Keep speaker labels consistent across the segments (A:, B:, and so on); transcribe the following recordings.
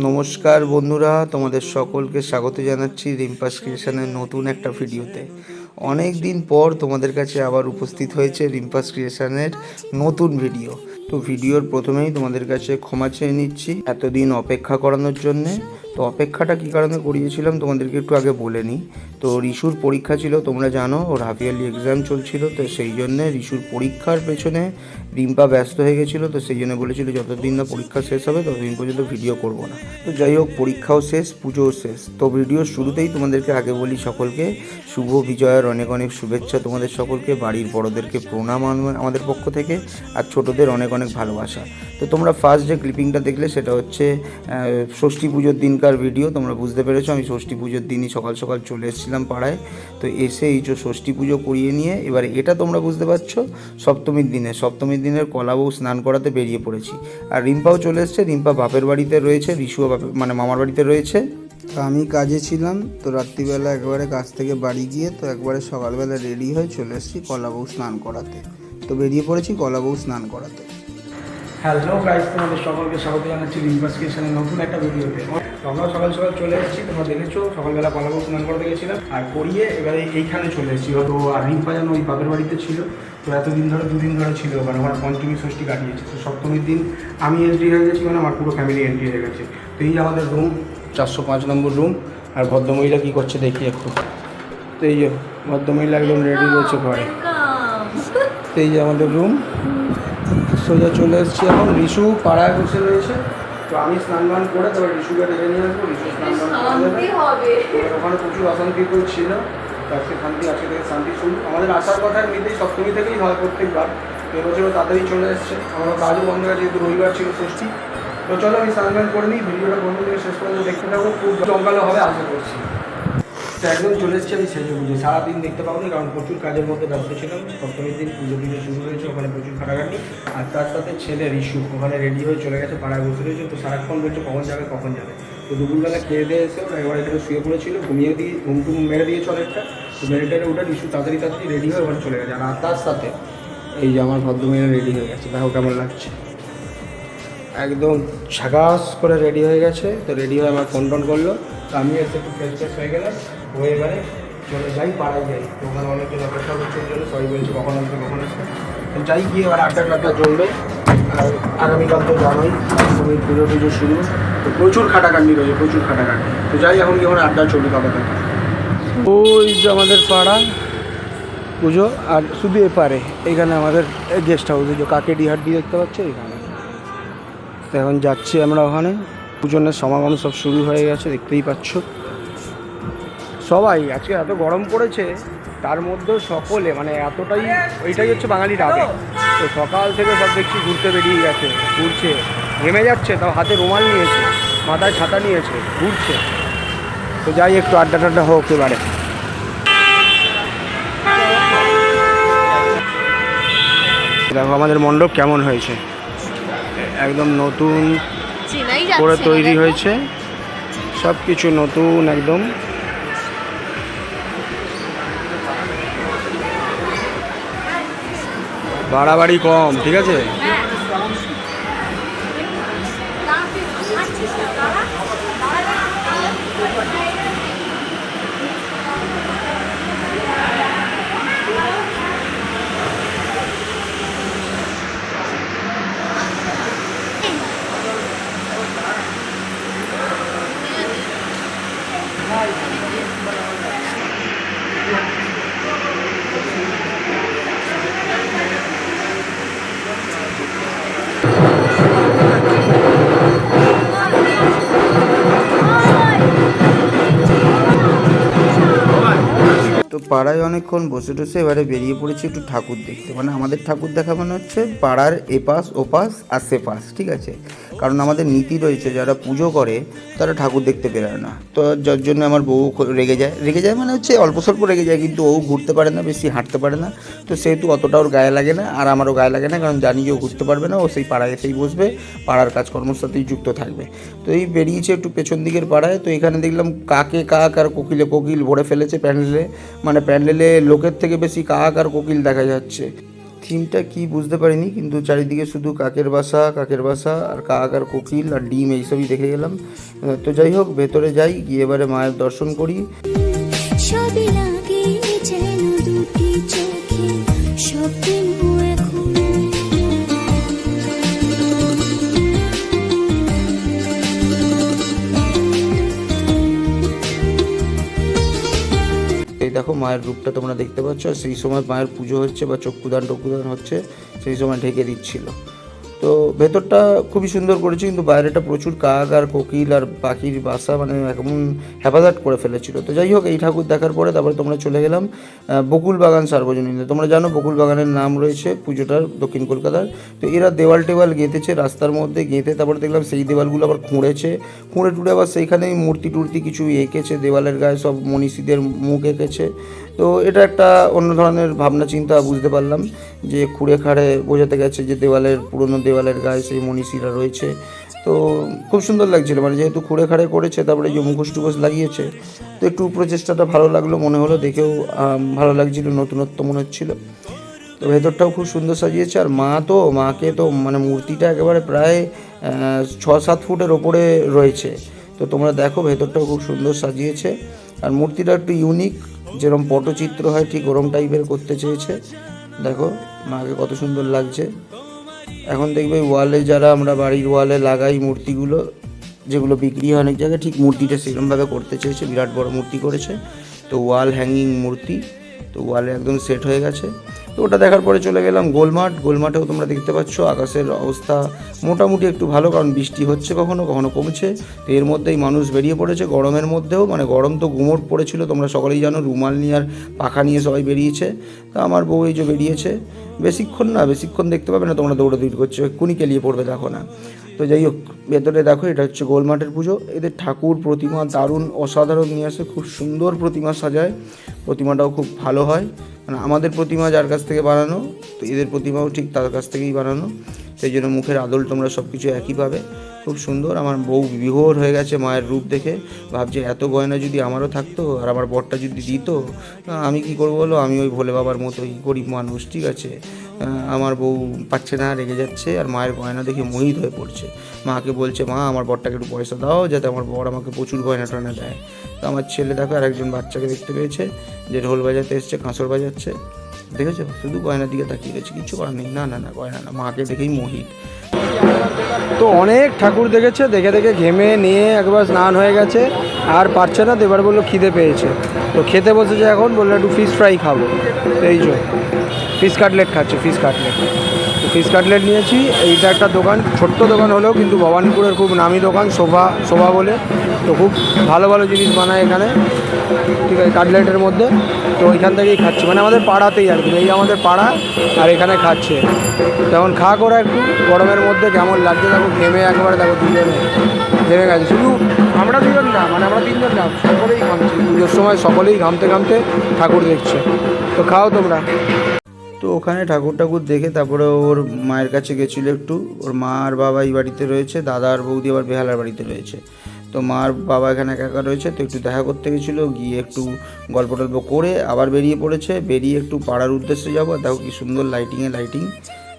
A: নমস্কার বন্ধুরা, তোমাদের সকলকে স্বাগত জানাচ্ছি রিম্পাস ক্রিয়েশনের নতুন একটা ভিডিওতে। অনেক দিন পর তোমাদের কাছে আবার উপস্থিত হয়েছে রিম্পাস ক্রিয়েশনের নতুন ভিডিও। তো ভিডিওর প্রথমেই তোমাদের কাছে ক্ষমা চেয়ে নিচ্ছি এতদিন অপেক্ষা করানোর জন্যে। তো অপেক্ষাটা কী কারণে করিয়েছিলাম তোমাদেরকে একটু আগে বলে নিই। তো রিশুর পরীক্ষা ছিল, তোমরা জানো, ওর হাফ ইয়ারলি এক্সাম চলছিল, তো সেই জন্যে রিশুর পরীক্ষার পেছনে রিম্পা ব্যস্ত হয়ে গেছিল, তো সেই জন্য বলেছিল যতদিন না পরীক্ষা শেষ হবে, ততদিন পর্যন্ত ভিডিও করব না। তো যাই হোক, পরীক্ষাও শেষ, পুজোও শেষ। তো ভিডিওর শুরুতেই তোমাদেরকে আগে বলি সকলকে, শুভ বিজয়ের অনেক অনেক শুভেচ্ছা তোমাদের সকলকে, বাড়ির বড়োদেরকে প্রণাম আমাদের পক্ষ থেকে, আর ছোটদের অনেক অনেক ভালোবাসা। তো তোমরা ফার্স্ট যে ক্লিপিংটা দেখলে, সেটা হচ্ছে ষষ্ঠী পুজোর দিনকার ভিডিও তোমরা বুঝতে পেরেছ আমি ষষ্ঠী পুজোর দিনই সকাল সকাল চলে এসেছিলাম পাড়ায়। তো এসে এই যে ষষ্ঠী পুজো করিয়ে নিয়ে এবার এটা তোমরা বুঝতে পারছ সপ্তমীর দিনে। সপ্তমীর দিনের কলাবউ স্নান করাতে বেরিয়ে পড়েছি। আর রিম্পাও চলে এসছে রিম্পা বাপের বাড়িতে রয়েছে রিশুও বাপের মানে মামার বাড়িতে রয়েছে। তো আমি কাজে ছিলাম তো রাত্রিবেলা একবারে কাজ থেকে বাড়ি গিয়ে তো একবারে সকালবেলা রেডি হয়ে চলে এসেছি কলাবউ স্নান করাতে। তো বেরিয়ে পড়েছি কলাবউ স্নান করাতে।
B: হ্যালো গাইস তোমাদের সকলকে স্বাগত জানাচ্ছি রিম্পাস কিচেনের নতুন একটা ভিডিওতে আমরা সকাল সকাল চলে এসেছি তোমরা দেখেছ সকালবেলা কলাবো স্নান করতে গেছিলাম আর করিয়ে এবারে এইখানে চলে এসেছি। তো আর রিম্পা যেন ওই বাপের বাড়িতে ছিল তো এতদিন ধরে দুদিন ধরে ছিল ওখানে ওখানে পঞ্চমী ষষ্ঠী কাটিয়েছে তো সপ্তমীর দিন আমি এন্ট্রি হয়ে গেছি মানে আমার পুরো ফ্যামিলি এন্ট্রি হয়ে গেছে। তো এই আমাদের রুম চারশো পাঁচ নম্বর রুম আর ভদ্রমহিলা কী করছে দেখি একটু। তো এই যে ভদ্রমহিলা একদম রেডি রয়েছে ঘরে। তো এই যে আমাদের রুম সোজা চলে এসেছি এখন রিশু পাড়ায় বসে রয়েছে। তো আমি স্নান টান করে তারপর রিশুকে ডেকে নিয়ে আসব রিশু স্নান।
C: হবে।
B: ওখানে প্রচুর অশান্তি তো ছিল আজকে শান্তি আজকে থেকে শান্তি শুরু। আমাদের আসার কথা এমনিতেই সপ্তমী থেকেই হয় প্রত্যেকবার। এবছরও তাড়াতাড়ি চলে এসছে। আমরা কাজও বন্ধ আছে যেহেতু রবিবার ছিল ষষ্ঠী। তো চলো আমি স্নান করে নিই ভিডিওটা বন্ধ থেকে শেষ পর্যন্ত দেখতে থাকব খুব জঙ্গালো হবে আশা করছি। তো একদম চলে এসেছি আমি সেজে পুজো সারাদিন দেখতে পাবো কারণ প্রচুর কাজের মধ্যে ব্যস্ত ছিলাম। সপ্তমীর দিন পুজো পুজো শুরু হয়েছে, ওখানে প্রচুর খাটাখাটি আর তার সাথে ছেলে রিশু, ওখানে রেডি হয়ে চলে গেছে, পাড়ায় বসে রয়েছে। তো সারাক্ষণ বলছে, কখন যাবে কখন যাবে? তো দুপুরবেলা খেয়ে দিয়ে এসে ওরা একবার এখানে শুয়ে পড়েছিল, ঘুমিয়ে দিয়ে, ঘুম টুম মেরে দিয়েছে অনেকটা। তো মেরে টেরে ওটা রিশু তাড়াতাড়ি তাড়াতাড়ি রেডি হয়ে ওখানে চলে গেছে। আর তার সাথে এই যে আমার ভদ্রমেয়েরা রেডি হয়ে গেছে। দেখো কেমন লাগছে। একদম ঝাকাস করে রেডি হয়ে গেছে। তো রেডি হয়ে আমার ফোন টোন করল। তো আমি এসে একটু ফ্রেশ ফ্রেশ হয়ে গেলাম। হয়ে এবারে চলে যাই, পাড়ায় যাই। তো ওখানে অনেকজন অপেক্ষা করছে জন্য সবাই বলছে কখন আসবে কখন আসবে। তো যাই গিয়ে এবার আড্ডা টাড্ডা চলবে আর আগামীকাল তো জানোই তুমি পুজো টুজো শুরু। তো প্রচুর খাটাখাটনি রয়েছে, প্রচুর খাটাখাটনি। তো যাই, এখন কি ওখানে আড্ডা চলবে কথা ওই যে আমাদের পাড়া, পুজো, আর শুধু এপারে এখানে আমাদের গেস্ট হাউস যে কাকেডি হাড্ডি দেখতে পাচ্ছ, এখানে। তো এখন যাচ্ছি আমরা ওখানে। পুজোনের সমাগম সব শুরু হয়ে গেছে, দেখতেই পাচ্ছ। সবাই আজকে এত গরম পড়েছে তার মধ্যেও সকলে মানে এতটাই ওইটাই হচ্ছে বাঙালির আবেগ। তো সকাল থেকে সব দেখছি ঘুরতে বেরিয়ে গেছে ঘুরছে। ঘেমে যাচ্ছে তাও হাতে রুমাল নিয়েছে মাথায় ছাতা নিয়েছে ঘুরছে। তো যাই একটু আড্ডা টাড্ডা হোক এবারে। দেখো আমাদের মণ্ডপ কেমন হয়েছে? একদম নতুন করে তৈরি হয়েছে। সব কিছু নতুন একদম। বাড়াবাড়ি কম ঠিক আছে?
A: পাড়ায় অনেকক্ষণ বসে টসে এবারে বেরিয়ে পড়েছি একটু ঠাকুর দেখতে। মানে আমাদের ঠাকুর দেখা মানে হচ্ছে পাড়ার এপাশ, ওপাশ আর সেপাশ, ঠিক আছে? কারণ আমাদের নীতি রয়েছে, যারা পুজো করে তারা ঠাকুর দেখতে বেরোয় না। তো যার জন্য আমার বউ রেগে যায়। রেগে যায় মানে হচ্ছে অল্প স্বল্প রেগে যায়, কিন্তু ও ঘুরতে পারে না, বেশি হাঁটতে পারে না। তো সেহেতু অতটা ওর গায়ে লাগে না, আর আমারও গায়ে লাগে না, কারণ জানি যে ও ঘুরতে পারবে না, ও সেই পাড়ায় এসেই বসবে, পাড়ার কাজকর্মের সাথেই যুক্ত থাকবে। তো এই বেরিয়েছে একটু পেছন দিকের পাড়ায়, তো এখানে দেখলাম কাকে কাক আর কোকিলে কোকিল ভরে ফেলেছে প্যান্ডেলে। মানে প্যান্ডেলে লোকের থেকে বেশি কাক আর কোকিল দেখা যাচ্ছে। থিমটা কি বুঝতে পারিনি, কিন্তু চারিদিকে শুধু কাকের বাসা কাকের বাসা, আর কাক আর কোকিল আর ডিম এইসবই দেখে গেলাম। তো যাই হোক, ভেতরে যাই, গিয়ে এবারে মায়ের দর্শন করি। দেখো, মায়ের রূপটা তোমরা দেখতে পাচ্ছ সেই সময় মায়ের পুজো হচ্ছে বা চক্ষুদান টক্ষুদান হচ্ছে, সেই সময় ঢেকে দিচ্ছিল। তো ভেতরটা খুবই সুন্দর করেছে, কিন্তু বাইরেটা প্রচুর কাক আর কোকিল আর পাখির বাসা মানে এমন হেফাজত করে ফেলেছিল। তো যাই হোক, এই ঠাকুর দেখার পরে তারপরে তোমরা চলে গেলাম বকুল বাগান সার্বজনীন তোমরা জানো বকুল বাগানের নাম রয়েছে পুজোটার দক্ষিণ কলকাতার। তো এরা দেওয়াল টেওয়াল গেঁথেছে, রাস্তার মধ্যে গেঁথে তারপরে দেখলাম সেই দেওয়ালগুলো আবার খুঁড়েছে। খুঁড়ে টুড়ে আবার সেইখানেই মূর্তি টুর্তি কিছু এঁকেছে, দেওয়ালের গায়ে সব মনীষীদের মুখ এঁকেছে। তো এটা একটা অন্য ধরনের ভাবনা, চিন্তা বুঝতে পারলাম যে খুঁড়ে খাড়ে বোঝাতে গেছে যে দেওয়ালের, পুরনো দেওয়ালের গায়ে সেই মনীষীরা রয়েছে। তো খুব সুন্দর লাগছিল মানে যেহেতু খুঁড়ে খাড়ে করেছে, তারপরে যে মুখোশ টুখোশ লাগিয়েছে, তো একটু প্রচেষ্টাটা ভালো লাগল, মনে হলো দেখেও ভালো লাগছিল, নতুনত্ব মনে হচ্ছিল। তো ভেতরটাও খুব সুন্দর সাজিয়েছে, আর মা তো, মাকে তো মানে মূর্তিটা একেবারে প্রায় ছ সাত ফুটের ওপরে রয়েছে। তো তোমরা দেখো, ভেতরটাও খুব সুন্দর সাজিয়েছে। আর মূর্তিটা একটু ইউনিক যেরকম পটচিত্র হয়, ঠিক ওরম টাইপের করতে চেয়েছে। দেখো, মাকে কত সুন্দর লাগছে। এখন দেখবে ওয়ালে যারা আমরা বাড়ির ওয়ালে লাগাই মূর্তিগুলো, যেগুলো বিক্রি হয় অনেক জায়গায়, ঠিক মূর্তিটা সেরকমভাবে করতে চেয়েছে। বিরাট বড় মূর্তি করেছে। তো ওয়াল হ্যাঙ্গিং মূর্তি, তো ওয়ালে একদম সেট হয়ে গেছে। তো ওটা দেখার পরে চলে গেলাম গোলমাঠ গোলমাঠেও তোমরা দেখতে পাচ্ছ আকাশের অবস্থা মোটামুটি একটু ভালো, কারণ বৃষ্টি হচ্ছে কখনো কখনো কমছে। তো এর মধ্যেই মানুষ বেরিয়ে পড়েছে গরমের মধ্যেও। মানে গরম তো গুমোট পড়েছিল, তোমরা সকলেই জানো, রুমাল নিয়ে আর পাখা নিয়ে সবাই বেরিয়েছে। তো আমার বউ এই যে বেরিয়েছে, বেশিক্ষণ না, বেশিক্ষণ দেখতে পাবে না, তোমরা দৌড়াদৌড়ি করছ, এক্ষুনি কেলিয়ে পড়বে, দেখো না। তো যাই হোক, ভেতরে দেখো, এটা হচ্ছে গোলমাঠের পুজো। এদের ঠাকুর প্রতিমা দারুণ অসাধারণ নিয়ে আসে, খুব সুন্দর প্রতিমা সাজায়। প্রতিমাটাও খুব ভালো হয়। মানে আমাদের প্রতিমা যার কাছ থেকে বানানো, তো এদের প্রতিমাও ঠিক তার কাছ থেকেই বানানো। সেই জন্য মুখের আদল তোমরা সব কিছু একই পাবে। খুব সুন্দর। আমার বউ বিভোর হয়ে গেছে মায়ের রূপ দেখে। ভাবছে, এত গয়না যদি আমারও থাকতো আর আমার বরটা যদি দিত আমি কি করব বলো? আমি ওই ভোলে বাবার মতোই গরিব মানুষ, ঠিক আছে? আমার বউ পাচ্ছে না, রেগে যাচ্ছে আর মায়ের গয়না দেখে মোহিত হয়ে পড়ছে। মাকে বলছে, মা, আমার বরটাকে একটু পয়সা দাও যাতে আমার বর আমাকে প্রচুর গয়না টয়না দেয়। তো আমার ছেলে দেখো আর একজন বাচ্চাকে দেখতে পেয়েছে, যে ঢোল বাজাতে এসছে, কাঁসর বাজাচ্ছে। দেখেছ? শুধু গয়নার দিকে তাকিয়ে রয়েছে, কিছু করার নেই। না না না, গয়না না, মাকে দেখেই মোহিত।
B: তো অনেক ঠাকুর দেখেছে, দেখে দেখে ঘেমে নিয়ে একবার স্নান হয়ে গেছে। আর পারছে না, তো এবার বলল খিদে পেয়েছে। তো খেতে বসেছে এখন, বলল একটু ফিশ ফ্রাই খাব। এই জন্য ফিশ কাটলেট খাচ্ছে ফিশ কাটলেট ফিশ কাটলেট নিয়েছি। এইটা একটা দোকান, ছোট্ট দোকান হলেও কিন্তু ভবানীপুরের খুব নামি দোকান, শোভা শোভা বলে। তো খুব ভালো ভালো জিনিস বানায় এখানে, ঠিক আছে কাটলেটের মধ্যে। তো ওইখান থেকেই খাচ্ছে। মানে আমাদের পাড়াতেই আর কি, এই আমাদের পাড়া আর এখানে খাচ্ছে। তেমন খা করা একটু, গরমের মধ্যে কেমন লাগছে, দেখো ঘেমে একবারে, দেখো দুজনে ঘেমে গেছে। শুধু আমরা দুজন না মানে আমরা তিনজন না, সকলেই ঘামছি। পুজোর সময় সকলেই ঘামতে ঘামতে ঠাকুর দেখছে। তো খাও তোমরা।
A: তো ওখানে ঠাকুর ঠাকুর দেখে তারপরে ওর মায়ের কাছে গেছিল একটু। ওর মা আর বাবা এই বাড়িতে রয়েছে, দাদা আর বৌদি আবার বেহালার বাড়িতে রয়েছে। তো মা আর বাবা এখানে একা একা রয়েছে, তো একটু দেখা করতে গেছিল, গিয়ে একটু গল্প টল্প করে আবার বেরিয়ে পড়েছে। বেরিয়ে একটু পাড়ার উদ্দেশ্যে যাব। দেখো কি সুন্দর লাইটিংয়ে লাইটিং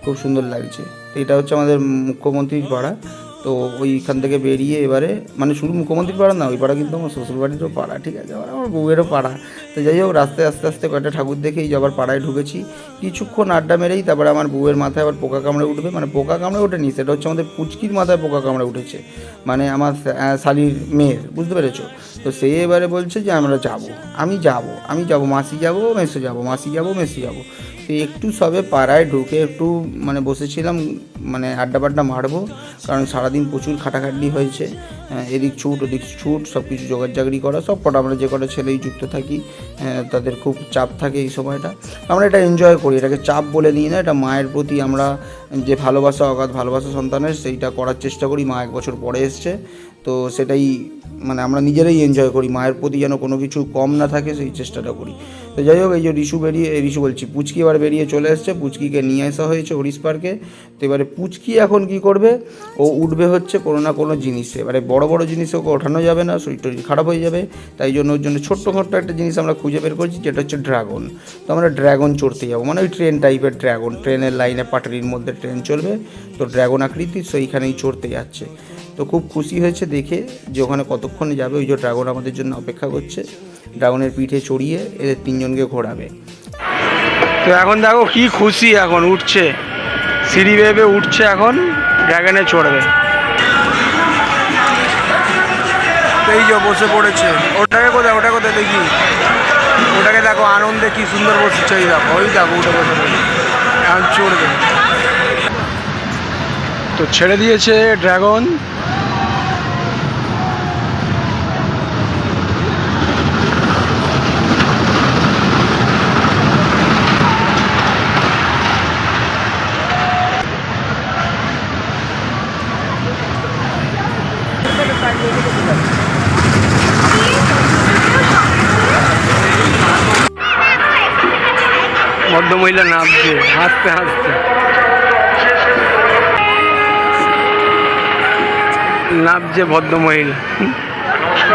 A: খুব সুন্দর লাগছে। তো এটা হচ্ছে আমাদের মুখ্যমন্ত্রীর পাড়া। তো ওইখান থেকে বেরিয়ে এবারে মানে শুধু মুখ্যমন্ত্রীর পাড়া না, ওই পাড়া কিন্তু আমার শ্বশুরবাড়িরও পাড়া, ঠিক আছে? আমার বউয়েরও পাড়া। তো যাই হোক, রাস্তায় আস্তে আস্তে কয়েকটা ঠাকুর দেখেই আবার পাড়ায় ঢুকেছি। কিছুক্ষণ আড্ডা মেরেই তারপরে আমার বউয়ের মাথায় আবার পোকা কামড়ে উঠবে। মানে পোকা কামড়ে ওঠেনি, সেটা হচ্ছে আমাদের পুচকির মাথায় পোকা কামড়ে উঠেছে। মানে আমার শালির মেয়ের, বুঝতে পেরেছ? তো সে এবারে বলছে যে আমরা যাব। আমি যাব আমি যাব, মাসি যাব, মেসে যাব, মাসি যাব, মেসি যাব। তো একটু সবে পাড়ায় ঢুকে একটু মানে বসেছিলাম মানে আড্ডা বাড্ডা মারবো, কারণ সারাদিন প্রচুর খাটাখাটনি হয়েছে। এদিক ছুট, ওদিক ছুট সব কিছু জোগাড় করা, সব কটা আমরা যে কটা ছেলেই যুক্ত থাকি তাদের খুব চাপ থাকে এই সময়টা। আমরা এটা এনজয় করি। এটাকে চাপ বলে দিই না, এটা মায়ের প্রতি আমরা যে ভালোবাসা, অগাধ ভালোবাসা সন্তানের, সেইটা করার চেষ্টা করি। মা এক বছর পরে এসছে। তো সেটাই মানে আমরা নিজেরাই এনজয় করি, মায়ের প্রতি যেন কোনো কিছু কম না থাকে সেই চেষ্টাটা করি। তো যাই হোক, এই যে রিশু বেরিয়ে রিশু বলছি, পুচকি এবার বেরিয়ে চলে এসছে, পুচকিকে নিয়ে আসা হয়েছে হরিশ পার্কে। তো এবারে পুচকি এখন কি করবে? ও উঠবে হচ্ছে কোনো না কোনো জিনিসে। এবারে বড় বড় জিনিসে ওকে ওঠানো যাবে না শরীর টরীর খারাপ হয়ে যাবে, তাই জন্য ওর জন্য ছোট্ট ছোট্ট একটা জিনিস আমরা খুঁজে বের করছি, যেটা হচ্ছে ড্রাগন। তো আমরা ড্রাগন চড়তে যাব মানে ওই ট্রেন টাইপের ড্রাগন, ট্রেনের লাইনে, পাটারির মধ্যে ট্রেন চলবে। তো ড্রাগন আকৃতি সেইখানেই চড়তে যাচ্ছে। তো খুব খুশি হয়েছে দেখে যে ওখানে কতক্ষণে যাবে ওই যে ড্রাগন আমাদের জন্য অপেক্ষা করছে। ড্রাগনের পিঠে চড়িয়ে এদের তিনজনকে ঘোরাবে।
B: তো এখন দেখো কি খুশি এখন উঠছে। সিঁড়ি ভেবে উঠছে এখন ড্রাগনে চড়বে। এই যে বসে পড়েছে। ওটাকে কোথায় ওটা কোথায় দেখি? ওটাকে দেখো আনন্দে কি সুন্দর বসেছে ওই দেখো ওই দেখো ওটা বসে পড়েছে। এখন চড়বে। তো ছেড়ে দিয়েছে ড্রাগন। ভদ্রমহিলা নামছে হাসতে হাসতে। নামছে ভদ্রমহিলা।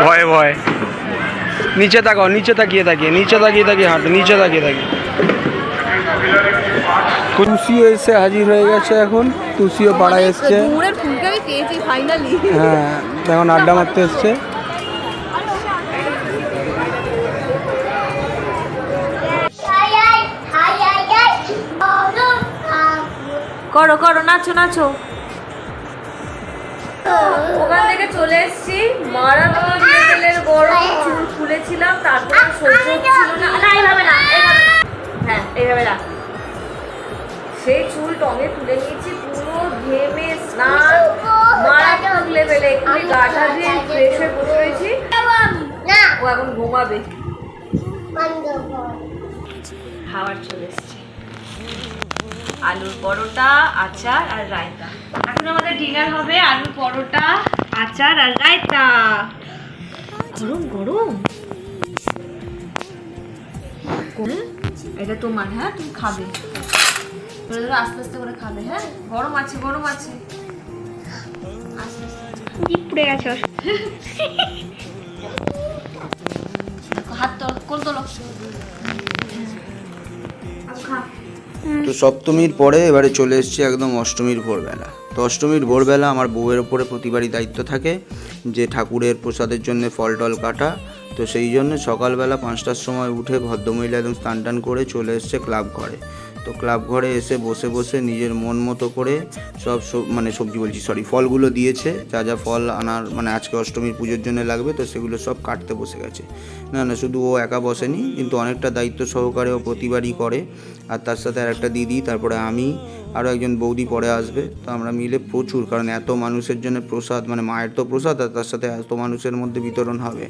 B: ভয়ে ভয়ে। নিচে তাকাও নিচে তাকিয়ে তাকিয়ে নিচে তাকিয়ে তাকিয়ে হাঁটো নিচে তাকিয়ে তাকিয়ে। তুসিও এসে হাজির হয়ে গেছে এখন তুসিও পাড়ায় এসছে।
D: পেয়েছি ফাইনালি
B: হ্যাঁ এখন আড্ডা মারতে এসছে।
D: করো করো নাচো নাচো। ওখান থেকে চলে এসেছি। মারাত্মক লেভেলের গরম চুল খুলেছিলাম তারপর সহ্য হচ্ছিল না। না এইভাবে না হ্যাঁ এইভাবে না সেই চুল টঙে তুলে নিয়েছি পুরো ঘেমে স্নান। মারাত্মক লেভেলে একটু গাটা দিয়ে ফ্রেশ হয়ে বসে রয়েছি। ও এখন ঘুমাবে। খাবার চলে এসছে। আলুর পরোটা আচার আর রায়তা। এখন আমাদের ডিনার হবে আলুর পরোটা আচার আর রায়তা। গরম গরম? এটা তোমার হ্যাঁ? তুমি খাবে। আস্তে আস্তে করে খাবে হ্যাঁ? গরম আছে গরম আছে। পুড়ে গেছে হাত তোল কোন তোলো। আচ্ছা, খা।
A: তো সপ্তমীর পরে এবারে চলে এসছে একদম অষ্টমীর ভোরবেলা। তো অষ্টমীর ভোরবেলা আমার বউয়ের ওপরে প্রতিবারই দায়িত্ব থাকে যে ঠাকুরের প্রসাদের জন্য ফল টল কাটা। তো সেই জন্য সকালবেলা পাঁচটার সময় উঠে ভদ্রমহিলা একদম স্নান টান করে চলে এসছে ক্লাব ঘরে। তো ক্লাব ঘরে এসে বসে বসে নিজের মন মতো করে সব মানে সবজি বলছি সরি ফলগুলো দিয়েছে। যা যা ফল আনার মানে আজকে অষ্টমীর পুজোর জন্য লাগবে তো সেগুলো সব কাটতে বসে গেছে। না না, শুধু ও একা বসেনি, কিন্তু অনেকটা দায়িত্ব সহকারে ও প্রতিবারই করে। আর তার সাথে আর একটা দিদি, তারপরে আমি, আরও একজন বৌদি পরে আসবে। তো আমরা মিলে প্রচুর, কারণ এত মানুষের জন্য প্রসাদ মানে মায়ের তো প্রসাদ, আর তার সাথে এত মানুষের মধ্যে বিতরণ হবে।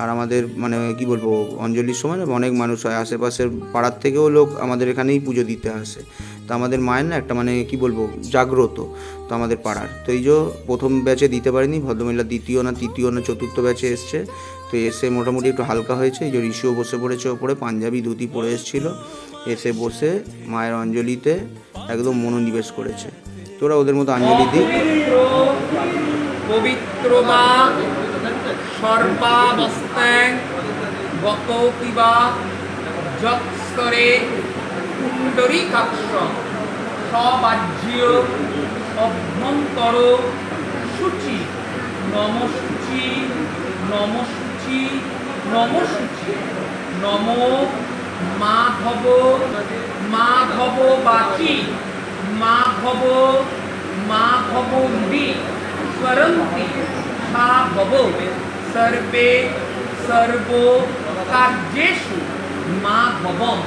A: আর আমাদের মানে কি বলব, অঞ্জলির সময় অনেক মানুষ হয়, আশেপাশের পাড়ার থেকেও লোক আমাদের এখানেই পুজো দিতে আসে। তো আমাদের মায়ের না একটা মানে কি বলব, জাগ্রত, তো আমাদের পাড়ার। তো এই যে প্রথম ব্যাচে দিতে পারিনি, ভদ্রমহিলা দ্বিতীয় না তৃতীয় না চতুর্থ ব্যাচে এসছে। তো এসে মোটামুটি একটু হালকা হয়েছে, এই যে ঋষিও বসে পড়েছে ওপরে, পাঞ্জাবি ধুতি পরে এসেছিল। এসে বসে মায়ের অঞ্জলিতে একদম মনোনিবেশ করেছে। তোরা ওদের মতো অঞ্জলি দিক
E: পবিত্র বা সর্বাবস্থাং গতৌপি বা যৎস্তরে পুণ্ডরীকাক্ষ সবাহ্য অভ্যন্তর সূচি নমসূচি নমসূচি নমসূচি নম মাধব মাধব বাচি মাধব মাধবন্দি স্মরন্তি সা ভব। সর্বে, সর্বো কার্যেষু মাধবম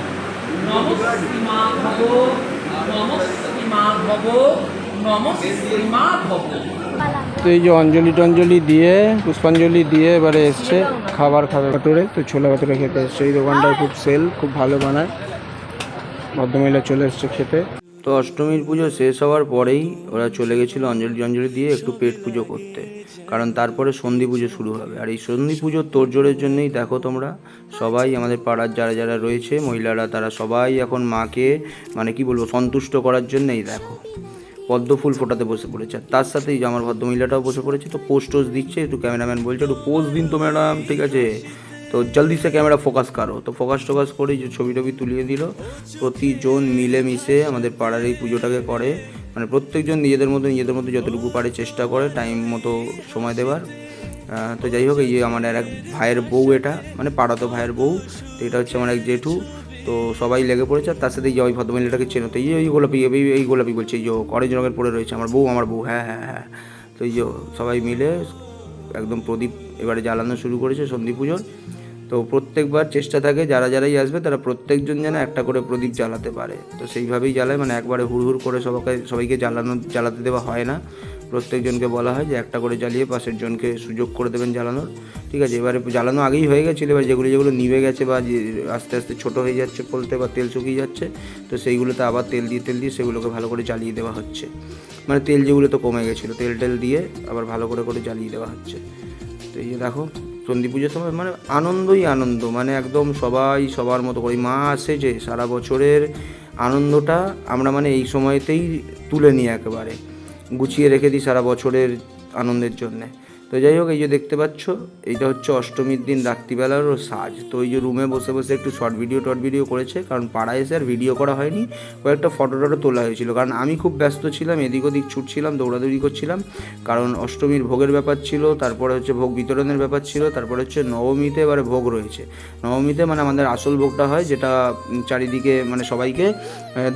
E: নমস্তি মাধব নমস্তি মাধব নমস্তি মাধব
B: তো এই যে অঞ্জলি টঞ্জলি দিয়ে, পুষ্পাঞ্জলি দিয়ে এবারে এসছে, খাবার খাবে ভেতরে, তো ছোলা ভেতরে খেতে এসছে। এই দোকানটায় খুব সেল খুব ভালো বানায়। ভদ্রমহিলা চলে এসছে খেতে।
A: তো অষ্টমীর পুজো শেষ হওয়ার পরেই ওরা চলে গেছিল অঞ্জলি টঞ্জলি দিয়ে একটু পেট পুজো করতে। কারণ তারপরে সন্ধি পুজো শুরু হবে। আর এই সন্ধি পুজোর তোড়জোড়ের জন্যই দেখো তোমরা, সবাই আমাদের পাড়ার যারা যারা রয়েছে, মহিলারা, তারা সবাই এখন মাকে মানে কি বলব, সন্তুষ্ট করার জন্যই দেখো। পদ্ম ফুল ফোটাতে বসে পড়েছে। তার সাথেই আমার ভদ্রমহিলাটাও বসে পড়েছে, তো পোস্ট টোস্ট দিচ্ছে, একটু ক্যামেরাম্যান বলছে, একটু পোস্ট দিন তো ম্যাডাম ঠিক আছে? তো জলদি সে ক্যামেরা ফোকাস করো। তো ফোকাস টোকাস করে যে ছবি টবি তুলিয়ে দিল। প্রতিজন মিলে মিশে আমাদের পাড়ার এই পুজোটাকে করে। মানে প্রত্যেকজন নিজেদের মতো নিজেদের মতো যতটুকু পারে চেষ্টা করে টাইম মতো সময় দেওয়ার তো যাই হোক, এই যে আমার আর এক ভাইয়ের বউ এটা মানে পাড়াতো ভাইয়ের বউ, তো এটা হচ্ছে আমার এক জেঠু। তো সবাই লেগে পড়েছে, আর তার সাথে যে ওই ভদ্রমহিলাটাকে চেনো, তো এই গোলাপি এই গোলাপি বলছে, এই যে অরেঞ্জ রঙের পরে রয়েছে, আমার বউ আমার বউ হ্যাঁ হ্যাঁ হ্যাঁ। তো এই যে সবাই মিলে একদম প্রদীপ এবারে জ্বালানো শুরু করেছে সন্ধি পুজোর। তো প্রত্যেকবার চেষ্টা থাকে, যারা যারাই আসবে, তারা প্রত্যেকজন যেন একটা করে প্রদীপ জ্বালাতে পারে। তো সেইভাবেই জ্বালায় মানে একবারে হুড় হুড় করে সবাইকে সবাইকে জ্বালানো, জ্বালাতে দেওয়া হয় না। প্রত্যেকজনকে বলা হয় যে একটা করে জ্বালিয়ে পাশের জনকে সুযোগ করে দেবেন জ্বালানোর। ঠিক আছে, এবারে জ্বালানো আগেই হয়ে গেছিল, এবার যেগুলো যেগুলো নিভে গেছে বা যে আস্তে আস্তে ছোটো হয়ে যাচ্ছে বলতে বা তেল শুকিয়ে যাচ্ছে, তো সেইগুলোতে আবার তেল দিয়ে তেল দিয়ে সেগুলোকে ভালো করে জ্বালিয়ে দেওয়া হচ্ছে। মানে তেল যেগুলো তো কমে গেছিল, তেল টেল দিয়ে আবার ভালো করে করে জ্বালিয়ে দেওয়া হচ্ছে। তো এই যে দেখো, চণ্ডী পুজোর সময় মানে আনন্দই আনন্দ মানে একদম সবাই সবার মতো করে মা আসে যে সারা বছরের আনন্দটা আমরা মানে এই সময়তেই তুলে নিই একেবারে। গুছিয়ে রেখে দিই সারা বছরের আনন্দের জন্যে। তো যাই হোক, এই যে দেখতে পাচ্ছ, এইটা হচ্ছে অষ্টমীর দিন, রাত্রিবেলারও সাজ। তো এই যে রুমে বসে বসে একটু শর্ট ভিডিও টর্ট ভিডিও করেছে, কারণ পাড়ায় এসে আর ভিডিও করা হয়নি। কয়েকটা ফটো টটো তোলা হয়েছিল, কারণ আমি খুব ব্যস্ত ছিলাম, এদিক ওদিক ছুটছিলাম, দৌড়াদৌড়ি করছিলাম। কারণ অষ্টমীর ভোগের ব্যাপার ছিল, তারপরে হচ্ছে ভোগ বিতরণের ব্যাপার ছিল, তারপরে হচ্ছে নবমীতে এবারে ভোগ রয়েছে। নবমীতে মানে আমাদের আসল ভোগটা হয়, যেটা চারিদিকে মানে সবাইকে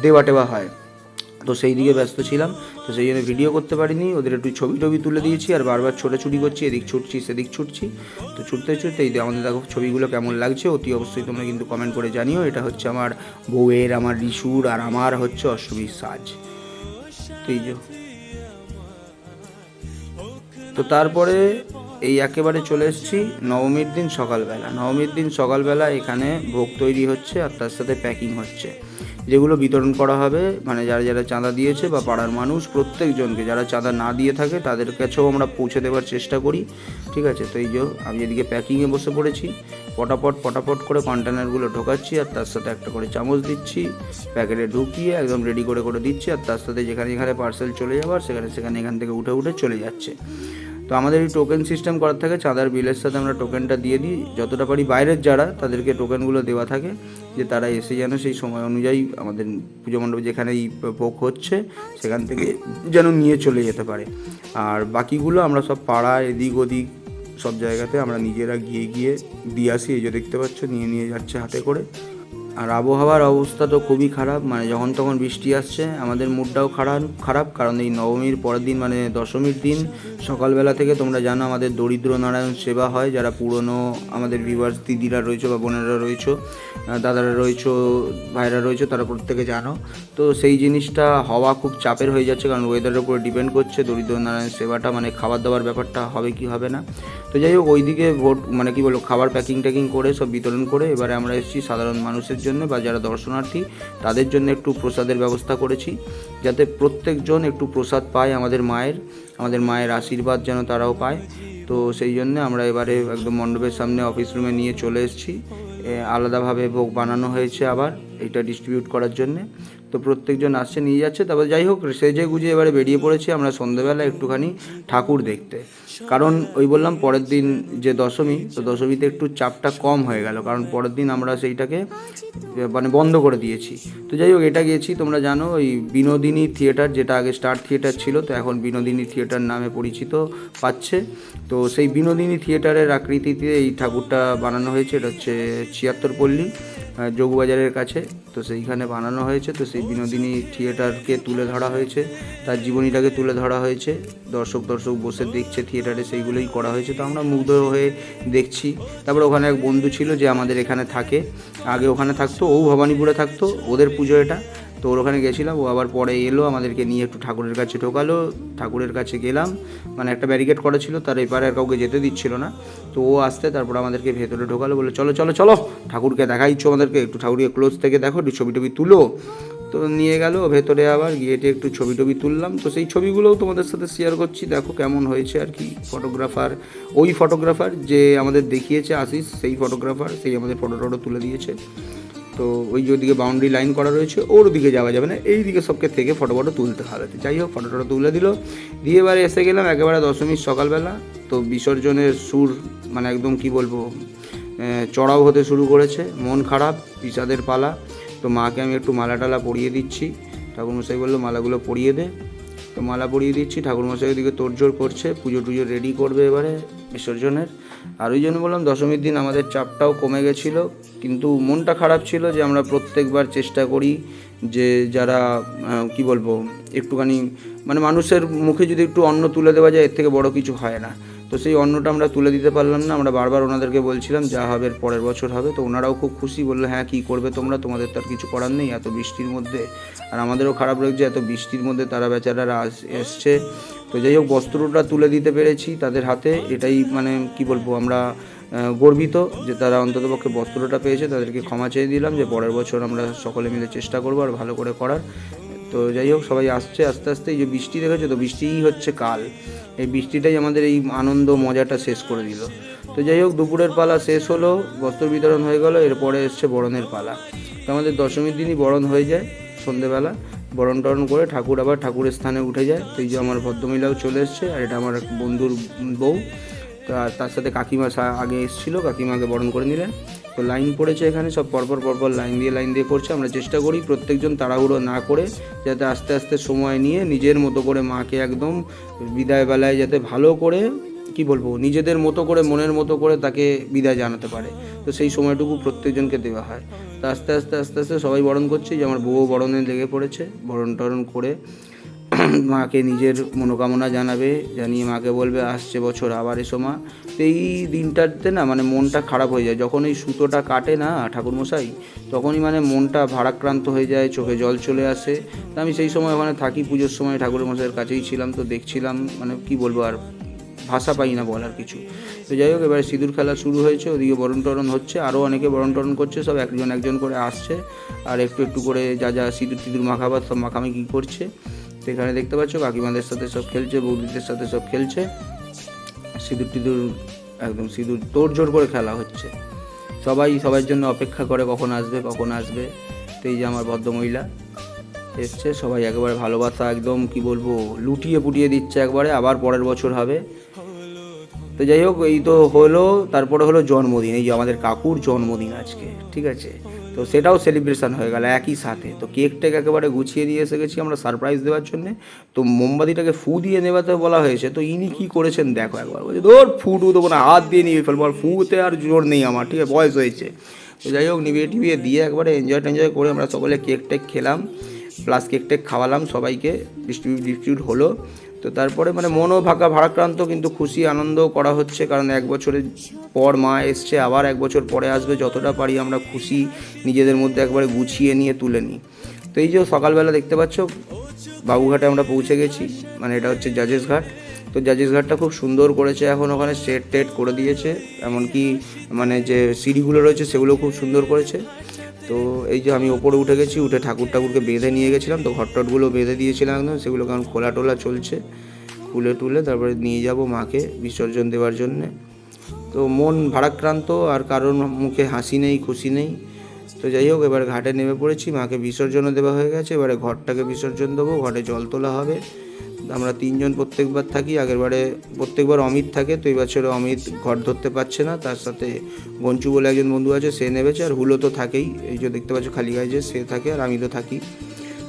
A: দেওয়া টেওয়া হয়। তো সেই দিকে ব্যস্ত ছিলাম, তো সেই জন্য ভিডিও করতে পারিনি। ওদের একটু ছবি টবি তুলে দিয়েছি আর বারবার ছোটাছুটি করছি, এদিক ছুটছি, সেদিক ছুটছি। তো ছুটতে ছুটতে এই আমাদের দেখো ছবিগুলো কেমন লাগছে, অতি অবশ্যই তোমরা কিন্তু কমেন্ট করে জানিও। এটা হচ্ছে আমার বউয়ের, আমার রিসুর আর আমার হচ্ছে অষ্টমীর সাজ। তো এই যে। তো তারপরে এই একেবারে চলে এসেছি নবমীর দিন সকালবেলা। নবমীর দিন সকালবেলা এখানে ভোগ তৈরি হচ্ছে আর তার সাথে প্যাকিং হচ্ছে। যেগুলো বিতরণ করা হবে মানে যারা যারা চাঁদা দিয়েছে বা পাড়ার মানুষ, প্রত্যেকজনকে যারা চাঁদা না দিয়ে থাকে, তাদের কাছেও আমরা পৌঁছে দেওয়ার চেষ্টা করি, ঠিক আছে? তো এই যে, আমি এদিকে প্যাকিংয়ে বসে পড়েছি, পটাপট পটাপট করে কন্টেনারগুলো ঢোকাচ্ছি আর তার সাথে একটা করে চামচ দিচ্ছি প্যাকেটে ঢুকিয়ে একদম রেডি করে করে দিচ্ছি আর তার সাথে যেখানে যেখানে পার্সেল চলে যাবার, সেখানে সেখানে এখান থেকে উঠে উঠে চলে যাচ্ছে। তো আমাদের এই টোকেন সিস্টেম করার থাকে, চাঁদার বিলের সাথে আমরা টোকেনটা দিয়ে দিই। যতটা পারি বাইরের যারা, তাদেরকে টোকেনগুলো দেওয়া থাকে, যে তারা এসে যেন সেই সময় অনুযায়ী আমাদের পুজো মণ্ডপে যেখানে এই ভোগ হচ্ছে, সেখান থেকে যেন নিয়ে চলে যেতে পারে। আর বাকিগুলো আমরা সব পাড়া, এদিক ওদিক সব জায়গাতে আমরা নিজেরা গিয়ে গিয়ে দিয়ে আসি। এই যে দেখতে পাচ্ছ, নিয়ে নিয়ে যাচ্ছে হাতে করে। আর আবহাওয়ার অবস্থা তো খুবই খারাপ মানে যখন তখন বৃষ্টি আসছে, আমাদের মুডটাও খারাপ খারাপ, কারণ এই নবমীর পরের দিন মানে দশমীর দিন, সকালবেলা থেকে তোমরা জানো আমাদের দরিদ্র নারায়ণ সেবা হয়, যারা পুরনো আমাদের ভিভার্স দিদিরা রয়েছে বা বোনেরা রয়েছে দাদারা রয়েছে, ভাইরা রয়েছে, তারা প্রত্যেকে জানো। তো সেই জিনিসটা হওয়া খুব চাপের হয়ে যাচ্ছে, কারণ ওয়েদারের উপরে ডিপেন্ড করছে, দরিদ্র নারায়ণ সেবাটা মানে খাবার দাবার ব্যাপারটা হবে কি হবে না। তো যাই হোক, ওইদিকে ভোট মানে কি বলব, খাবার প্যাকিং ট্যাকিং করে সব বিতরণ করে এবারে আমরা এসেছি সাধারণ মানুষের জন্য বা যারা দর্শনার্থী, তাদের জন্য একটু প্রসাদের ব্যবস্থা করেছি, যাতে প্রত্যেকজন একটু প্রসাদ পায় আমাদের মায়ের আমাদের মায়ের আশীর্বাদ যেন তারাও পায়। তো সেই জন্য আমরা এবারে একদম মণ্ডপের সামনে অফিস রুমে নিয়ে চলে এসেছি। আলাদাভাবে ভোগ বানানো হয়েছে আবার, এটা ডিস্ট্রিবিউট করার জন্যে। তো প্রত্যেকজন আসছে, নিয়ে যাচ্ছে। তারপর যাই হোক, সেজে গুজে এবারে বেরিয়ে পড়েছি আমরা সন্ধ্যেবেলা একটুখানি ঠাকুর দেখতে। কারণ ওই বললাম পরের দিন যে দশমী, তো দশমীতে একটু চাপটা কম হয়ে গেল। কারণ পরের দিন আমরা সেইটাকে মানে বন্ধ করে দিয়েছি। তো যাই হোক, এটা গিয়েছি, তোমরা জানো, ওই বিনোদিনী থিয়েটার, যেটা আগে স্টার থিয়েটার ছিল, তো এখন বিনোদিনী থিয়েটার নামে পরিচিত পাচ্ছে। তো সেই বিনোদিনী থিয়েটারের আকৃতিতে এই ঠাকুরটা বানানো হয়েছে, এটা হচ্ছে ছিয়াত্তর পল্লী। যোগবাজারের কাছে। তো সেইখানে বানানো হয়েছে। তো সেই বিনোদিনী থিয়েটারকে তুলে ধরা হয়েছে। তার জীবনীটাকে তুলে ধরা হয়েছে। দর্শক দর্শক বসে দেখছে থিয়েটারে, সেইগুলোই করা হয়েছে। তো আমরা মুগ্ধ হয়ে দেখছি। তারপর ওখানে এক বন্ধু ছিল যে আমাদের এখানে থাকে। আগে ওখানে থাকতো, ও ভবানীপুরে থাকতো, ওদের পুজো এটা। তো ওর ওখানে গেছিলাম, ও আবার পরে এলো, আমাদেরকে নিয়ে একটু ঠাকুরের কাছে ঢোকালো। ঠাকুরের কাছে গেলাম মানে একটা ব্যারিকেড করা ছিল, তার এপারে আর কাউকে যেতে দিচ্ছিল না। তো ও আসতে তারপর আমাদেরকে ভেতরে ঢোকালো বলে চলো চলো চলো, ঠাকুরকে দেখাইছো আমাদেরকে, একটু ঠাকুরকে ক্লোজ থেকে দেখো, একটু ছবি টবি তুলো। তো নিয়ে গেল ভেতরে আবার গিয়ে টিয়ে একটু ছবি টবি তুললাম। তো সেই ছবিগুলোও তোমাদের সাথে শেয়ার করছি, দেখো কেমন হয়েছে আর কি। ফটোগ্রাফার ওই ফটোগ্রাফার যে আমাদের দেখিয়েছে আসিস সেই ফটোগ্রাফার সেই আমাদের ফটো টটো তুলে দিয়েছে। তো ওই যে ওদিকে বাউন্ডারি লাইন করা রয়েছে, ওর দিকে যাওয়া যাবে না। এই দিকে সবকে থেকে ফটো ফটো তুলতে হবে। যাই হোক ফটো টটো তুলে দিল। দিয়ে এবারে এসে গেলাম একেবারে দশমীর সকালবেলা। তো বিসর্জনের সুর মানে একদম কি বলব চড়াও হতে শুরু করেছে। মন খারাপ, বিষাদের পালা। তো মাকে আমি একটু মালা টালা পরিয়ে দিচ্ছি। ঠাকুরমশাই বলল, মালাগুলো পরিয়ে দে। তো মালা পরিয়ে দিচ্ছি। ঠাকুরমশাই ওদিকে তোড়জোড় করছে। পুজো টুজো রেডি করবে এবারে বিসর্জনের। আর ওই জন্য বললাম দশমীর দিন আমাদের চাপটাও কমে গেছিল। কিন্তু মনটা খারাপ ছিল যে আমরা প্রত্যেকবার চেষ্টা করি যে যারা কি বলব, একটুখানি মানে মানুষের মুখে যদি একটু অন্ন তুলে দেওয়া যায়, এর থেকে বড় কিছু হয় না। তো সেই অন্নটা আমরা তুলে দিতে পারলাম না। আমরা বারবার ওনাদেরকে বলছিলাম, যা হবে পরের বছর হবে। তো ওনারাও খুব খুশি বলল হ্যাঁ কী করবে তোমরা? তোমাদের তো আর কিছু করার নেই এত বৃষ্টির মধ্যে। আর আমাদেরও খারাপ লাগছে এত বৃষ্টির মধ্যে তারা বেচারারা এসছে। তো যাই হোক, বস্ত্রটা তুলে দিতে পেরেছি তাদের হাতে। এটাই মানে কি বলব, আমরা গর্বিত যে তারা অন্ততপক্ষে বস্ত্রটা পেয়েছে। তাদেরকে ক্ষমা চেয়ে দিলাম যে পরের বছর আমরা সকলে মিলে চেষ্টা করব আর ভালো করে করার। তো যাই হোক, সবাই আসছে, আস্তে আস্তে এই যে বৃষ্টি দেখেছ তো? বৃষ্টিই হচ্ছে কাল। এই বৃষ্টিটাই আমাদের এই আনন্দ মজাটা শেষ করে দিল। তো যাই হোক, দুপুরের পালা শেষ হলো, বস্ত্র বিতরণ হয়ে গেল, এরপরে এসছে বরণের পালা। তো আমাদের দশমীর দিনই বরণ হয়ে যায় সন্ধেবেলা। বরণ টরণ করে ঠাকুর আবার ঠাকুরের স্থানে উঠে যায়। তো এই যে আমার ভদ্রমহিলাও চলে এসছে, আর এটা আমার বন্ধুর বউ। তার সাথে কাকিমা আগে এসেছিল, কাকিমাকে বরণ করে নিলেন। তো লাইন পড়েছে এখানে, সব পরপর পরপর লাইন দিয়ে লাইন দিয়ে করছে। আমরা চেষ্টা করি প্রত্যেকজন তাড়াহুড়ো না করে যাতে আস্তে আস্তে সময় নিয়ে নিজের মতো করে মাকে একদম বিদায় বেলায় যাতে ভালো করে, কি বলব, নিজেদের মতো করে, মনের মতো করে তাকে বিদায় জানাতে পারে। তো সেই সময়টুকু প্রত্যেকজনকে দেওয়া হয়। তো আস্তে আস্তে আস্তে আস্তে সবাই বরণ করছে। যে আমার বউ বরণে লেগে পড়েছে, বরণ টরণ করে মাকে নিজের মনোকামনা জানাবে, জানিয়ে মাকে বলবে, আসছে বছর, আবার এসো মা। তো এই দিনটাতে না মানে মনটা খারাপ হয়ে যায়। যখন এই সুতোটা কাটে না ঠাকুরমশাই, তখনই মানে মনটা ভারাক্রান্ত হয়ে যায়, চোখে জল চলে আসে। তো আমি সেই সময় ওখানে থাকি, পুজোর সময় ঠাকুরমশাইয়ের কাছেই ছিলাম, তো দেখছিলাম মানে কি বলব আর ভাষা পাই না বলার কিছু। তো যাই হোক, এবারে সিঁদুর খেলা শুরু হয়েছে, ওদিকে বরণ টরণ হচ্ছে আরও অনেকে বরণ টরণ করছে, সব একজন একজন করে আসছে, আর একটু একটু করে যা যা সিঁদুর টিঁদুর মাখাবার, সব মাখামাখি করছে। এখানে দেখতে পাচ্ছ, কাকিমাদের সাথে সব খেলছে, বৌদিদের সাথে সব খেলছে। সিঁদুর টিঁদুর, একদম সিঁদুর তোড় জোর করে খেলা হচ্ছে। সবাই সবার জন্য অপেক্ষা করে কখন আসবে কখন আসবে। তো এই যে আমার ভদ্রমহিলা এসছে, সবাই একেবারে ভালোবাসা, একদম কি বলব, লুটিয়ে পুটিয়ে দিচ্ছে একবারে, আবার পরের বছর হবে। তো যাই হোক, এই তো হলো, তারপরে হলো জন্মদিন, এই যে আমাদের কাকুর জন্মদিন আজকে, ঠিক আছে? তো সেটাও সেলিব্রেশন হয়ে গেল, একই সাথে। তো কেকটাকে একেবারে গুছিয়ে দিয়ে এসে গেছি আমরা সারপ্রাইজ দেওয়ার জন্যে। তো মোমবাতিটাকে ফু দিয়ে নেবাতে বলা হয়েছে, তো ইনি কি করেছেন দেখো একবার। বলছে তোর ফু টু দেবো না, হাত দিয়ে নিয়ে ফেলব, আর ফুতে আর জোর নেই আমার, ঠিক আছে, বয়স হয়েছে। তো যাই হোক নিবিয়ে টিবিয়ে দিয়ে একবারে এনজয় টেনজয় করে আমরা সকলে কেক টেক খেলাম প্লাস কেক টেক খাওয়ালাম সবাইকে ডিস্ট্রিবিউট ডিস্ট্রিবিউট হলো। তো তারপরে মানে মনও ভাকা ভারাক্রান্ত কিন্তু খুশি, আনন্দও করা হচ্ছে, কারণ এক বছরের পর মা এসছে, আবার এক বছর পরে আসবে, যতটা পারি আমরা খুশি নিজেদের মধ্যে একবারে গুছিয়ে নিয়ে তুলে নিই। তো এই যে সকালবেলা দেখতে পাচ্ছ, বাবুঘাটে আমরা পৌঁছে গেছি মানে এটা হচ্ছে জাজেস ঘাট। তো জাজেস ঘাটটা খুব সুন্দর করেছে, এখন ওখানে সেট টেট করে দিয়েছে, এমনকি মানে যে সিঁড়িগুলো রয়েছে সেগুলো খুব সুন্দর করেছে। তো এই যে আমি ওপরে উঠে গেছি, উঠে ঠাকুর ঠাকুরকে বেঁধে নিয়ে গেছিলাম, তো ঘর টটগুলো বেঁধে দিয়েছিলাম একদম সেগুলো কারণ খোলা টোলা চলছে খুলে টুলে তারপরে নিয়ে যাব মাকে বিসর্জন দেওয়ার জন্যে। তো মন ভারাক্রান্ত, আর কারোর মুখে হাসি নেই, খুশি নেই। তো যাই হোক, এবার ঘাটে নেমে পড়েছি, মাকে বিসর্জনও দেওয়া হয়ে গেছে, এবারে ঘরটাকে বিসর্জন দেবো, ঘরে জল তোলা হবে। আমরা তিনজন প্রত্যেকবার থাকি, আগেরবারে প্রত্যেকবার অমিত থাকে, তো এই বছরে অমিত ঘর ধরতে পারছে না, তার সাথে গঞ্চু বলে একজন বন্ধু আছে, সে নেবেছে আর হুলো তো থাকেই, এই যে দেখতে পাচ্ছ খালি গায়ে যে সে থাকে, আর আমি তো থাকি।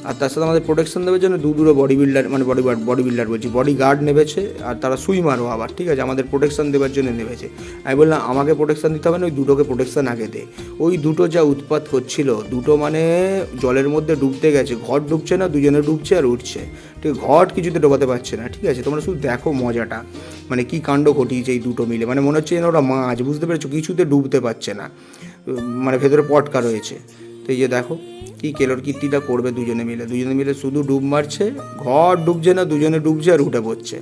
A: আর তার সাথে আমাদের প্রোটেকশন দেওয়ার জন্য দু দুটো বডি বিল্ডার মানে বডি বডি বিল্ডার বলছি বডি গার্ড নেবেছে, আর তারা সুইমারও আবার, ঠিক আছে? আমাদের প্রোটেকশন দেওয়ার জন্য নেবেছে। আমি বললাম, আমাকে প্রোটেকশন দিতে হবে না, ওই দুটোকে প্রোটেকশন আগে দে। ওই দুটো যা উৎপাত হচ্ছিল, দুটো মানে জলের মধ্যে ডুবতে গেছে। ঘর ডুবছে না, দুজনে ডুবছে আর উঠছে। ঠিক ঘট কিছুতে ডোবাতে পারছে না, ঠিক আছে? তোমরা শুধু দেখো মজাটা মানে কি কাণ্ড ঘটিয়েছে এই দুটো মিলে। মানে মনে হচ্ছে যেন ওরা মাছ, বুঝতে পেরেছ? কিছুতে ডুবতে পারছে না। মানে ভেতরে পটকা রয়েছে। এই যে দেখো, কি কেলোর কীর্তিটা করবে দুজনে মিলে। দুজনে মিলে শুধু ডুব মারছে, ঘর ডুবছে না, দুজনে ডুবছে আর উঠে পড়ছে।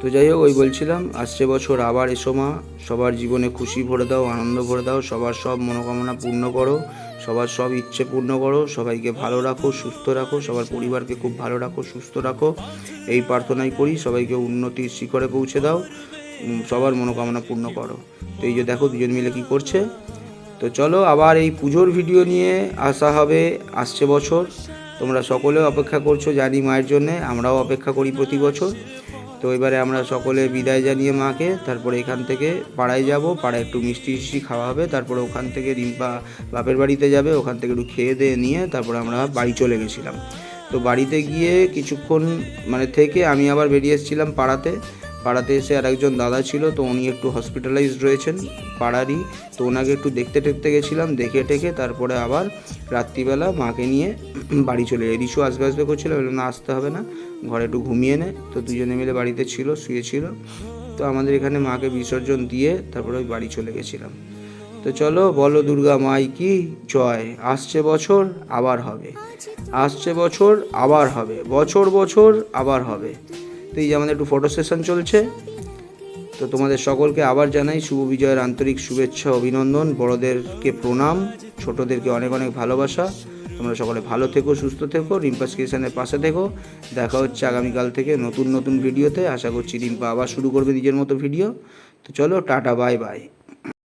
A: তো যাই হোক, ওই বলছিলাম, আসছে বছর আবার এসো মা, সবার জীবনে খুশি ভরে দাও, আনন্দ ভরে দাও, সবার সব মনোকামনা পূর্ণ করো, সবার সব ইচ্ছে পূর্ণ করো, সবাইকে ভালো রাখো, সুস্থ রাখো, সবার পরিবারকে খুব ভালো রাখো, সুস্থ রাখো। এই প্রার্থনাই করি, সবাইকে উন্নতির শিখরে পৌঁছে দাও। সবার মনোকামনা পূর্ণ করো। তো এই যে দেখো দুজন মিলে কি করছে। তো চলো, আবার এই পুজোর ভিডিও নিয়ে আসা হবে আসছে বছর। তোমরা সকলেও অপেক্ষা করছ জানি মায়ের জন্যে, আমরাও অপেক্ষা করি প্রতি বছর। তো এবারে আমরা সকলে বিদায় জানিয়ে মাকে, তারপরে এখান থেকে পাড়ায় যাব, পাড়ায় একটু মিষ্টি মিষ্টি খাওয়া হবে, তারপরে ওখান থেকে রিম্পা বাপের বাড়িতে যাবে, ওখান থেকে একটু খেয়ে দিয়ে নিয়ে তারপরে আমরা বাড়ি চলে গেছিলাম। তো বাড়িতে গিয়ে কিছুক্ষণ মানে থেকে আমি আবার বেরিয়ে এসেছিলাম পাড়াতে। পাড়াতে এসে আর একজন দাদা ছিল, তো উনি একটু হসপিটালাইজড রয়েছেন পাড়ারই। তো ওনাকে একটু দেখতে টেকতে গেছিলাম, দেখে টেকে তারপরে আবার রাত্রিবেলা মাকে নিয়ে বাড়ি চলে যাই রিশু আসবে আসবে করছিল, বললাম, না, আসতে হবে না, ঘরে একটু ঘুমিয়ে নে। তো দুজনে মিলে বাড়িতে ছিল, শুয়েছিল। তো আমাদের এখানে মাকে বিসর্জন দিয়ে তারপরে ওই বাড়ি চলে গেছিলাম। তো চলো, বলো, দুর্গা মাই কি? জয়। আসছে বছর, আবার হবে। আসছে বছর, আবার হবে। বছর বছর, আবার হবে। তো এই যে আমাদের একটু ফটো সেশন চলছে। তো তোমাদের সকলকে আবার জানাই শুভ বিজয়ের আন্তরিক শুভেচ্ছা, অভিনন্দন। বড়দেরকে প্রণাম, ছোটদেরকে অনেক অনেক ভালোবাসা। তোমরা সকলে ভালো থেকো, সুস্থ থেকো, রিম্পাস ক্রিয়েশনের পাশে থেকো। দেখা হচ্ছে আগামীকাল থেকে নতুন নতুন ভিডিওতে আশা করছি রিম্পা আবার শুরু করবে নিজের মতো ভিডিও তো চলো, টাটা বাই বাই